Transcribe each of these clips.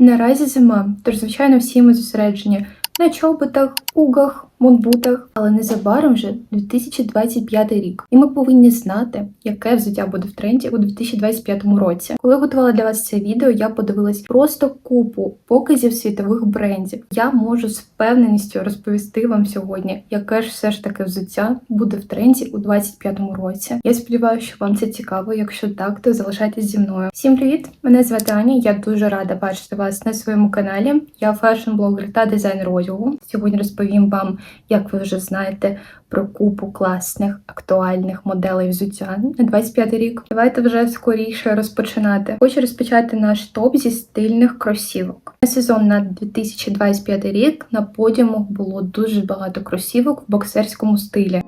Наразі зима, тож звичайно всі ми зосереджені на чоботах, угах, мунбутах, але незабаром вже 2025 рік, і ми повинні знати, яке взуття буде в тренді у 2025 році. Коли готувала для вас це відео, я подивилась просто купу показів світових брендів. Я можу з впевненістю розповісти вам сьогодні, яке ж все ж таки взуття буде в тренді у 2025 році. Я сподіваюся, що вам це цікаво. Якщо так, то залишайтесь зі мною. Всім привіт! Мене звати Аня. Я дуже рада бачити вас на своєму каналі. Я фешн-блогер та дизайнер одягу. Сьогодні розповім вам, як ви вже знаєте, про купу класних актуальних моделей взуття на 25 рік. Давайте вже скоріше розпочинати. Хочу розпочати наш топ зі стильних кросівок. На сезон на 2025 рік на подіумах було дуже багато кросівок в боксерському стилі.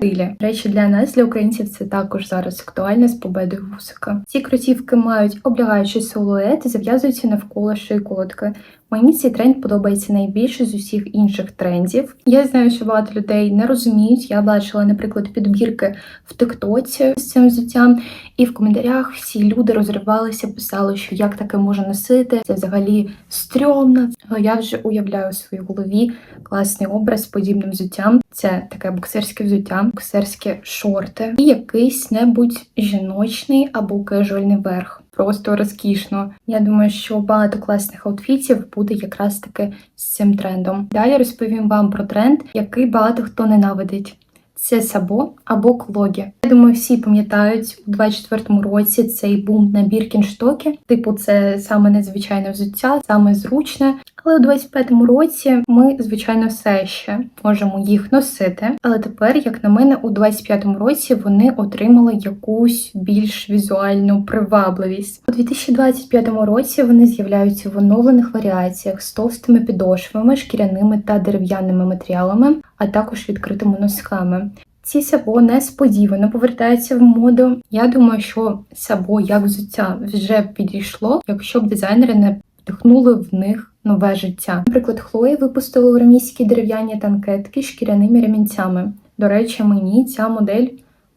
Стилі. Речі для нас, для українців, це також зараз актуально з победою вусика. Ці кросівки мають облягаючий силует і зав'язуються навколо шийколотки. Мені цей тренд подобається найбільше з усіх інших трендів. Я знаю, що багато людей не розуміють. Я бачила, наприклад, підбірки в Тиктоці з цим взуттям, і в коментарях всі люди розривалися, писали, що як таке можна носити. Це взагалі стрьомно. Я вже уявляю у своїй голові класний образ з подібним взуттям. Це таке боксерське взуття, боксерські шорти і якийсь небудь жіночний або кежуальний верх. Просто розкішно. Я думаю, що багато класних аутфітів буде якраз таки з цим трендом. Далі розповім вам про тренд, який багато хто ненавидить. Це сабо або клогі. Я думаю, всі пам'ятають у 24-му році цей бум на біркінштоки. Типу, це саме незвичайне взуття, саме зручне. Але у 25-му році ми, звичайно, все ще можемо їх носити. Але тепер, як на мене, у 25-му році вони отримали якусь більш візуальну привабливість. У 2025 році вони з'являються в оновлених варіаціях з товстими підошвами, шкіряними та дерев'яними матеріалами, а також відкритими носками. Ці сабо несподівано повертаються в моду. Я думаю, що сабо як взуття вже підійшло, якщо б дизайнери не вдихнули в них нове життя. Наприклад, Хлої випустили урамійські дерев'яні танкетки шкіряними ремінцями. До речі, мені ця модель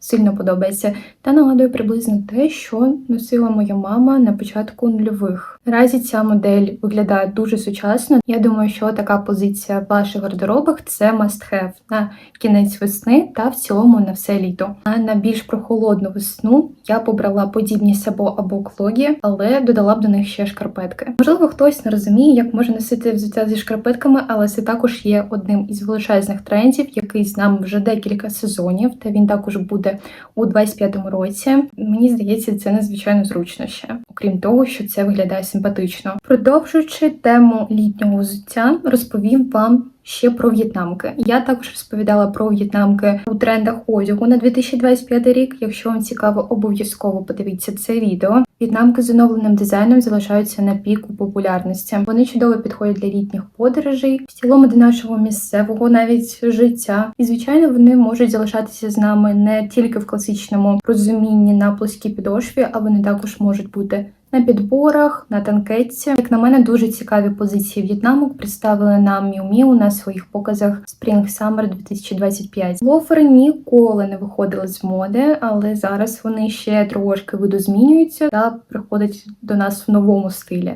сильно подобається та нагадує приблизно те, що носила моя мама на початку нульових. Наразі ця модель виглядає дуже сучасно. Я думаю, що така позиція в ваших гардеробах це must have на кінець весни та в цілому на все літо. А на більш прохолодну весну я побрала подібні сабо або клогі, але додала б до них ще шкарпетки. Можливо, хтось не розуміє, як можна носити взуття зі шкарпетками, але це також є одним із величезних трендів, який з нами вже декілька сезонів, та він також буде у 25-му році. Мені здається, це надзвичайно зручно ще, окрім того, що це виглядає симпатично. Продовжуючи тему літнього взуття, розповім вам. Ще про в'єтнамки. Я також розповідала про в'єтнамки у трендах одягу на 2025 рік. Якщо вам цікаво, обов'язково подивіться це відео. В'єтнамки з оновленим дизайном залишаються на піку популярності. Вони чудово підходять для літніх подорожей, в цілому до нашого місцевого навіть життя. І звичайно, вони можуть залишатися з нами не тільки в класичному розумінні на плоскій підошві, а вони також можуть бути на підборах, на танкетці. Як на мене, дуже цікаві позиції В'єтнаму представили нам Miu Miu на своїх показах Spring Summer 2025. Лофери ніколи не виходили з моди, але зараз вони ще трошки видозмінюються та приходять до нас в новому стилі.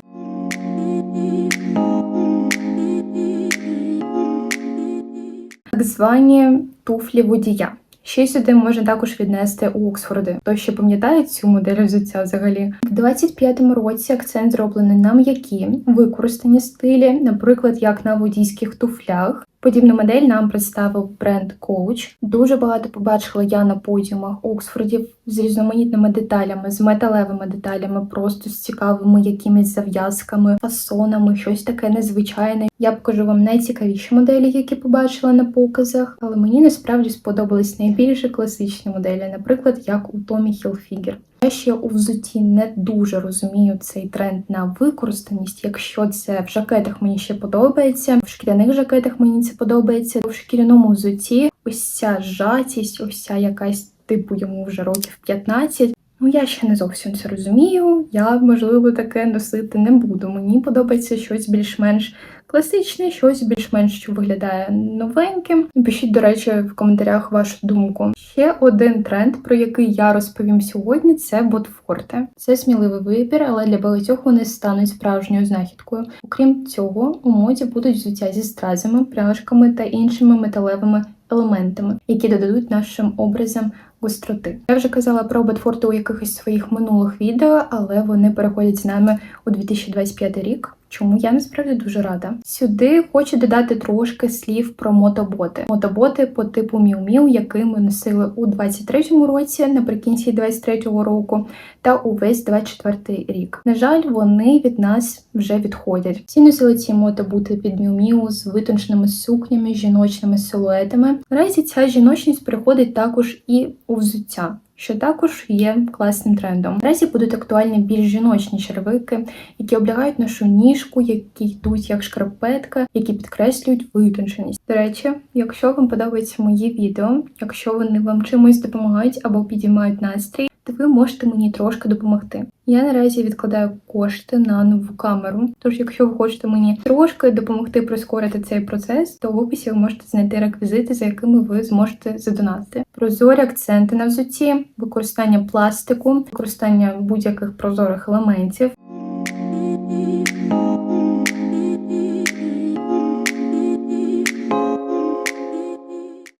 Так звані туфлі водія. Ще сюди можна також віднести Оксфорди. Хто ще пам'ятає цю модель взуття взагалі? В 25-му році акцент зроблений на м'які використані стилі, наприклад, як на водійських туфлях. Подібну модель нам представив бренд Coach. Дуже багато побачила я на подіумах Оксфордів з різноманітними деталями, з металевими деталями, просто з цікавими якимись зав'язками, фасонами, щось таке незвичайне. Я покажу вам найцікавіші моделі, які побачила на показах, але мені насправді сподобались найбільше класичні моделі, наприклад, як у Tommy Hilfiger. Я ще у взутті не дуже розумію цей тренд на використаність. Якщо це в жакетах мені ще подобається, в шкіряних жакетах мені це подобається. В шкіряному взутті ось ця жатість, ось ця якась типу йому вже років 15, Ну, я ще не зовсім це розумію. Я, можливо, таке носити не буду. Мені подобається щось більш-менш класичне, щось більш-менш що виглядає новеньким. Пишіть, до речі, в коментарях вашу думку. Ще один тренд, про який я розповім сьогодні, це ботфорти. Це сміливий вибір, але для багатьох вони стануть справжньою знахідкою. Окрім цього, у моді будуть взуття зі стразами, пряжками та іншими металевими елементами, які додадуть нашим образам гостроти. Я вже казала про Бетфорти у якихось своїх минулих відео, але вони переходять з нами у 2025 рік. Чому я насправді дуже рада. Сюди хочу додати трошки слів про мотоботи. Мотоботи по типу Miu, які ми носили у 23-му році, наприкінці 23-го року, та увесь 24-й рік. На жаль, вони від нас вже відходять. Всі носили ці мотобути під Miu з витонченими сукнями, жіночними силуетами. Наразі ця жіночність приходить також і у взуття що також є класним трендом. Наразі будуть актуальні більш жіночні червики, які облягають нашу ніжку, які йдуть як шкарпетка, які підкреслюють витонченість. До речі, якщо вам подобаються мої відео, якщо вони вам чимось допомагають або підіймають настрій, то ви можете мені трошки допомогти. Я наразі відкладаю кошти на нову камеру. Тож, якщо ви хочете мені трошки допомогти прискорити цей процес, то в описі ви можете знайти реквізити, за якими ви зможете задонатити. Прозорі акценти на взутті, використання пластику, використання будь-яких прозорих елементів.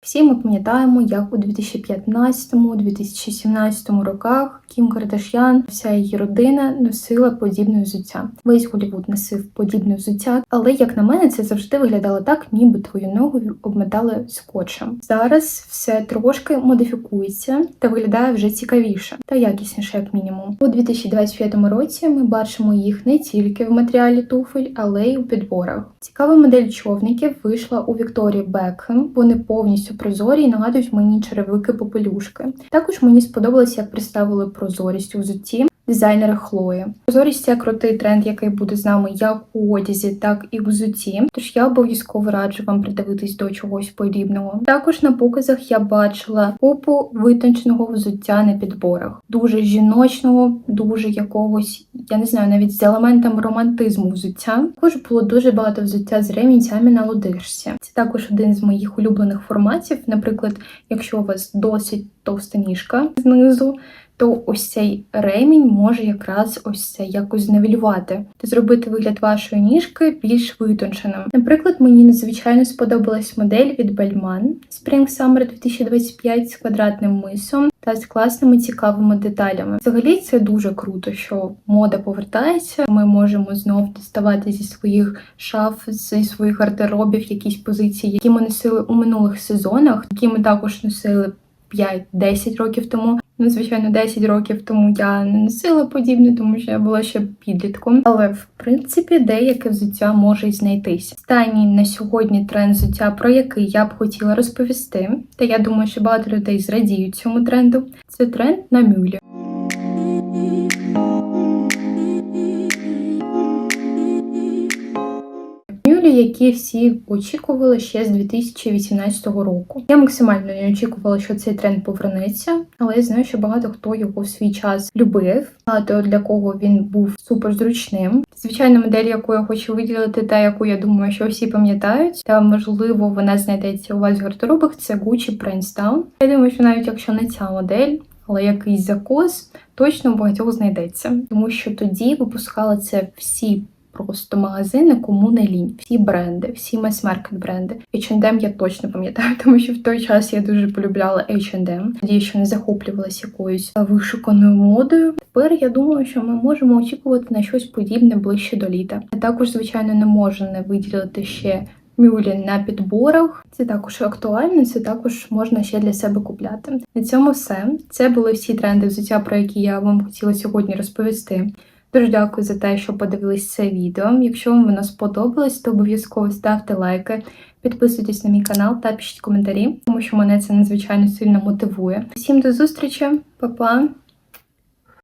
Всі ми пам'ятаємо, як у 2015-2017 роках Кім Кардашян, вся її родина носила подібне взуття. Весь Голівуд носив подібне взуття, але як на мене, це завжди виглядало так, ніби твою ногу обметали скотчем. Зараз все трошки модифікується та виглядає вже цікавіше та якісніше, як мінімум. У 2025 році ми бачимо їх не тільки в матеріалі туфель, але й у підборах. Цікава модель човників вийшла у Вікторії Бекхем. Вони повністю прозорі і нагадують мені черевики попелюшки. Також мені сподобалося, як представили прозорість у взутті дизайнера Хлої. Прозорість це крутий тренд, який буде з нами як у одязі, так і в взутті. Тож я обов'язково раджу вам придивитись до чогось подібного. Також на показах я бачила купу витонченого взуття на підборах, дуже жіночного, дуже якогось, я не знаю, навіть з елементом романтизму взуття. Також було дуже багато взуття з ремінцями на лодишці. Це також один з моїх улюблених форматів. Наприклад, якщо у вас досить товста ніжка знизу то ось цей ремінь може якраз ось це якось зневелювати та зробити вигляд вашої ніжки більш витонченим. Наприклад, мені надзвичайно сподобалась модель від Bellman Spring Summer 2025 з квадратним мисом та з класними цікавими деталями. Взагалі це дуже круто, що мода повертається. Ми можемо знов діставати зі своїх шаф, зі своїх гардеробів якісь позиції, які ми носили у минулих сезонах, які ми також носили 5-10 років тому. Ну, звичайно, 10 років тому я не носила подібне, тому що я була ще підлітком. Але в принципі деяке взуття може й знайтись. Останній на сьогодні тренд взуття, про який я б хотіла розповісти, та я думаю, що багато людей зрадіють цьому тренду. Це тренд на мюлі. Мюлі, які всі очікували ще з 2018 року. Я максимально не очікувала, що цей тренд повернеться, але я знаю, що багато хто його в свій час любив, багато для кого він був супер зручним. Звичайно, модель, яку я хочу виділити, та яку я думаю, що всі пам'ятають, та можливо вона знайдеться у вас в гардеробах. Це Gucci Prince Down. Я думаю, що навіть якщо не ця модель. Але якийсь закос точно у багатьох знайдеться, тому що тоді випускали це всі просто магазини, кому не лінь. Всі бренди, всі мас-маркет бренди. H&M я точно пам'ятаю, тому що в той час я дуже полюбляла H&M. Тоді ще не захоплювалася якоюсь вишуканою модою. Тепер я думаю, що ми можемо очікувати на щось подібне ближче до літа. А також, звичайно, не можу не виділити ще. Мюлі на підборах. Це також актуально, це також можна ще для себе купляти. На цьому все. Це були всі тренди взуття, про які я вам хотіла сьогодні розповісти. Дуже дякую за те, що подивились це відео. Якщо вам воно сподобалось, то обов'язково ставте лайки, підписуйтесь на мій канал та пишіть коментарі, тому що мене це надзвичайно сильно мотивує. Всім до зустрічі, Па-па!